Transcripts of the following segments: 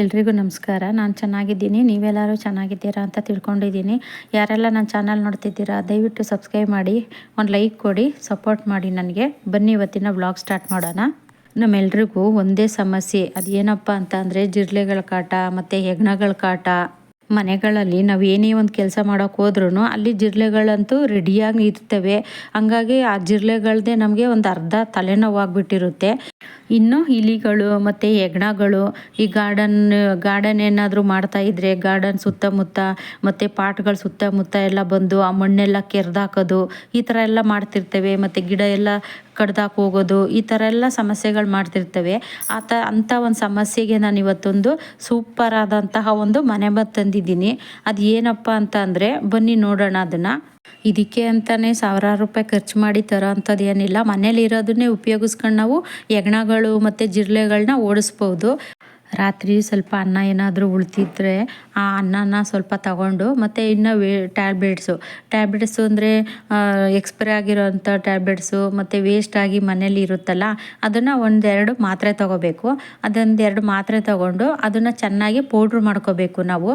ಎಲ್ರಿಗೂ ನಮಸ್ಕಾರ. ನಾನು ಚೆನ್ನಾಗಿದ್ದೀನಿ. ನೀವೆಲ್ಲರೂ ಚೆನ್ನಾಗಿದ್ದೀರಾ ಅಂತ ತಿಳ್ಕೊಂಡಿದ್ದೀನಿ. ಯಾರೆಲ್ಲ ನನ್ನ ಚಾನಲ್ ನೋಡ್ತಿದ್ದೀರಾ, ದಯವಿಟ್ಟು ಸಬ್ಸ್ಕ್ರೈಬ್ ಮಾಡಿ, ಒಂದು ಲೈಕ್ ಕೊಡಿ, ಸಪೋರ್ಟ್ ಮಾಡಿ ನನಗೆ. ಬನ್ನಿ ಇವತ್ತಿನ ವ್ಲಾಗ್ ಸ್ಟಾರ್ಟ್ ಮಾಡೋಣ. ನಮ್ಮೆಲ್ರಿಗೂ ಒಂದೇ ಸಮಸ್ಯೆ. ಅದು ಏನಪ್ಪ ಅಂತ ಅಂದರೆ ಜಿರ್ಲೆಗಳ ಕಾಟ, ಮತ್ತು ಹೆಗ್ಣಗಳ ಕಾಟ. ಮನೆಗಳಲ್ಲಿ ನಾವು ಏನೇ ಒಂದು ಕೆಲಸ ಮಾಡೋಕೆ ಹೋದ್ರೂ ಅಲ್ಲಿ ಜಿರ್ಲೆಗಳಂತೂ ರೆಡಿಯಾಗಿ ಇರ್ತವೆ. ಹಂಗಾಗಿ ಆ ಜಿರ್ಲೆಗಳದೇ ನಮಗೆ ಒಂದು ಅರ್ಧ ತಲೆನೋವಾಗ್ಬಿಟ್ಟಿರುತ್ತೆ ಇನ್ನು ಇಲಿಗಳು ಮತ್ತು ಹೆಗ್ಣಗಳು ಈ ಗಾರ್ಡನ್ ಗಾರ್ಡನ್ ಏನಾದರೂ ಮಾಡ್ತಾ ಇದ್ರೆ ಗಾರ್ಡನ್ ಸುತ್ತಮುತ್ತ ಮತ್ತು ಪಾಟ್ಗಳ ಸುತ್ತಮುತ್ತ ಎಲ್ಲ ಬಂದು ಆ ಮಣ್ಣೆಲ್ಲ ಕೆರೆದಾಕೋದು, ಈ ಥರ ಎಲ್ಲ ಮಾಡ್ತಿರ್ತೇವೆ. ಮತ್ತು ಗಿಡ ಎಲ್ಲ ಕಡ್ದಾಕಿ ಹೋಗೋದು, ಈ ಥರ ಎಲ್ಲ ಸಮಸ್ಯೆಗಳು ಮಾಡ್ತಿರ್ತವೆ. ಆ ತ, ಅಂಥ ಒಂದು ಸಮಸ್ಯೆಗೆ ನಾನು ಇವತ್ತೊಂದು ಸೂಪರ್ ಆದಂತಹ ಒಂದು ಮನೆ ಮದ್ದು ತಂದಿದ್ದೀನಿ. ಅದು ಏನಪ್ಪ ಅಂತ ಅಂದರೆ ಬನ್ನಿ ನೋಡೋಣ ಅದನ್ನು. ಇದಕ್ಕೆ ಅಂತಲೇ ಸಾವಿರಾರು ರೂಪಾಯಿ ಖರ್ಚು ಮಾಡಿ ತರೋ ಅಂಥದ್ದು ಏನಿಲ್ಲ. ಮನೇಲಿರೋದನ್ನೇ ಉಪಯೋಗಿಸ್ಕೊಂಡು ನಾವು ಹೆಗ್ಣಗಳು ಮತ್ತು ಜಿರಳೆಗಳನ್ನ ಓಡಿಸ್ಬೋದು. ರಾತ್ರಿ ಸ್ವಲ್ಪ ಅನ್ನ ಏನಾದರೂ ಉಳ್ತಿದ್ರೆ ಆ ಅನ್ನನ ಸ್ವಲ್ಪ ತಗೊಂಡು ಮತ್ತು ಇನ್ನು ವೇ, ಟ್ಯಾಬ್ಲೆಟ್ಸು. ಟ್ಯಾಬ್ಲೆಟ್ಸು ಅಂದರೆ ಎಕ್ಸ್ಪೈರಿ ಆಗಿರೋಂಥ ಟ್ಯಾಬ್ಲೆಟ್ಸು ಮತ್ತು ವೇಸ್ಟಾಗಿ ಮನೇಲಿ ಇರುತ್ತಲ್ಲ, ಅದನ್ನು ಒಂದೆರಡು ಮಾತ್ರೆ ತೊಗೋಬೇಕು. ಅದೊಂದೆರಡು ಮಾತ್ರೆ ತಗೊಂಡು ಅದನ್ನು ಚೆನ್ನಾಗಿ ಪೌಡ್ರ್ ಮಾಡ್ಕೋಬೇಕು ನಾವು.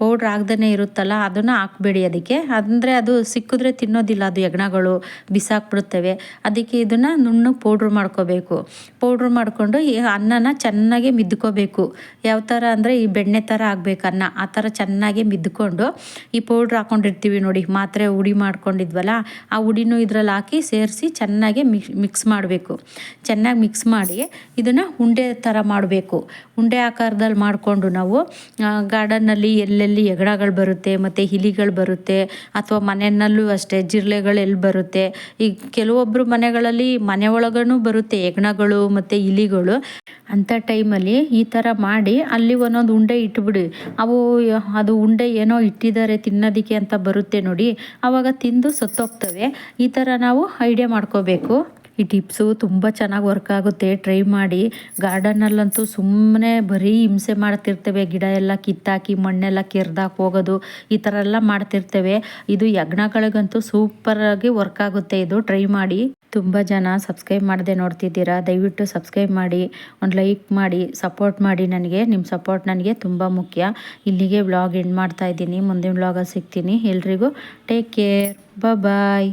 ಪೌಡ್ರ್ ಆಗ್ದೇ ಇರುತ್ತಲ್ಲ, ಅದನ್ನು ಹಾಕ್ಬೇಡಿ ಅದಕ್ಕೆ. ಅಂದರೆ ಅದು ಸಿಕ್ಕಿದ್ರೆ ತಿನ್ನೋದಿಲ್ಲ, ಅದು ಹೆಗ್ಣಗಳು ಬಿಸಾಕ್ಬಿಡ್ತವೆ ಅದಕ್ಕೆ ಇದನ್ನು ನುಣ್ಣು ಪೌಡ್ರ್ ಮಾಡ್ಕೋಬೇಕು. ಪೌಡ್ರ್ ಮಾಡಿಕೊಂಡು ಈ ಅನ್ನನ ಚೆನ್ನಾಗಿ ಮಿದ್ಕೊ ರುಬ್ಕೋಬೇಕು ಯಾವ ಥರ ಅಂದರೆ ಈ ಬೆಣ್ಣೆ ಥರ ಆಗಬೇಕು ಅನ್ನ. ಆ ಥರ ಚೆನ್ನಾಗಿ ಮಿದ್ಕೊಂಡು ಈ ಪೌಡ್ರ್ ಹಾಕ್ಕೊಂಡಿರ್ತೀವಿ ನೋಡಿ, ಮಾತ್ರೆ ಉಡಿ ಮಾಡ್ಕೊಂಡಿದ್ವಲ್ಲ, ಆ ಹುಡಿನೂ ಇದರಲ್ಲಿ ಹಾಕಿ ಸೇರಿಸಿ ಚೆನ್ನಾಗಿ ಮಿಕ್ಸ್ ಮಿಕ್ಸ್ ಮಾಡಬೇಕು. ಚೆನ್ನಾಗಿ ಮಿಕ್ಸ್ ಮಾಡಿ ಇದನ್ನು ಉಂಡೆ ಥರ ಮಾಡಬೇಕು. ಉಂಡೆ ಆಕಾರದಲ್ಲಿ ಮಾಡಿಕೊಂಡು ನಾವು ಗಾರ್ಡನ್ನಲ್ಲಿ ಎಲ್ಲೆಲ್ಲಿ ಎಗಡಗಳು ಬರುತ್ತೆ, ಮತ್ತು ಹಿಲಿಗಳು ಬರುತ್ತೆ, ಅಥವಾ ಮನೆಯಲ್ಲೂ ಅಷ್ಟೇ ಜಿರಳೆಗಳು ಎಲ್ಲಿ ಬರುತ್ತೆ, ಈ ಕೆಲವೊಬ್ಬರು ಮನೆಗಳಲ್ಲಿ ಮನೆ ಒಳಗೂ ಬರುತ್ತೆ ಹೆಗ್ಣಗಳು ಮತ್ತು ಇಲಿಗಳು. ಅಂಥ ಟೈಮಲ್ಲಿ ಈ ಥರ ಮಾಡಿ ಅಲ್ಲಿ ಒಂದೊಂದು ಉಂಡೆ ಇಟ್ಬಿಡಿ. ಅವು ಅದು ಉಂಡೆ ಏನೋ ಇಟ್ಟಿದ್ದಾರೆ ತಿನ್ನೋದಕ್ಕೆ ಅಂತ ಬರುತ್ತೆ ನೋಡಿ. ಆವಾಗ ತಿಂದು ಸತ್ತೋಗ್ತವೆ. ಈ ಥರ ನಾವು ಐಡಿಯಾ ಮಾಡ್ಕೋಬೇಕು. ಈ ಟಿಪ್ಸು ತುಂಬ ಚೆನ್ನಾಗಿ ವರ್ಕ್ ಆಗುತ್ತೆ. ಟ್ರೈ ಮಾಡಿ. ಗಾರ್ಡನ್ನಲ್ಲಂತೂ ಸುಮ್ಮನೆ ಬರೀ ಹಿಂಸೆ ಮಾಡ್ತಿರ್ತೇವೆ. ಗಿಡ ಎಲ್ಲ ಕಿತ್ತಾಕಿ, ಮಣ್ಣೆಲ್ಲ ಕೆರ್ದಾಕಿ ಹೋಗೋದು, ಈ ಥರ ಎಲ್ಲ ಮಾಡ್ತಿರ್ತೇವೆ. ಇದು ಯಜ್ಞಗಳಿಗಂತೂ ಸೂಪರಾಗಿ ವರ್ಕ್ ಆಗುತ್ತೆ. ಇದು ಟ್ರೈ ಮಾಡಿ. ತುಂಬ ಜನ ಸಬ್ಸ್ಕ್ರೈಬ್ ಮಾಡದೆ ನೋಡ್ತಿದ್ದೀರಾ, ದಯವಿಟ್ಟು ಸಬ್ಸ್ಕ್ರೈಬ್ ಮಾಡಿ, ಒಂದು ಲೈಕ್ ಮಾಡಿ ಸಪೋರ್ಟ್ ಮಾಡಿ ನನಗೆ. ನಿಮ್ಮ ಸಪೋರ್ಟ್ ನನಗೆ ತುಂಬ ಮುಖ್ಯ. ಇಲ್ಲಿಗೆ ವ್ಲಾಗ್ ಎಂಡ್ ಮಾಡ್ತಾ ಇದ್ದೀನಿ, ಮುಂದಿನ ವ್ಲಾಗಲ್ಲಿ ಸಿಗ್ತೀನಿ. ಎಲ್ರಿಗೂ ಟೇಕ್ ಕೇರ್ ಬಾಯ್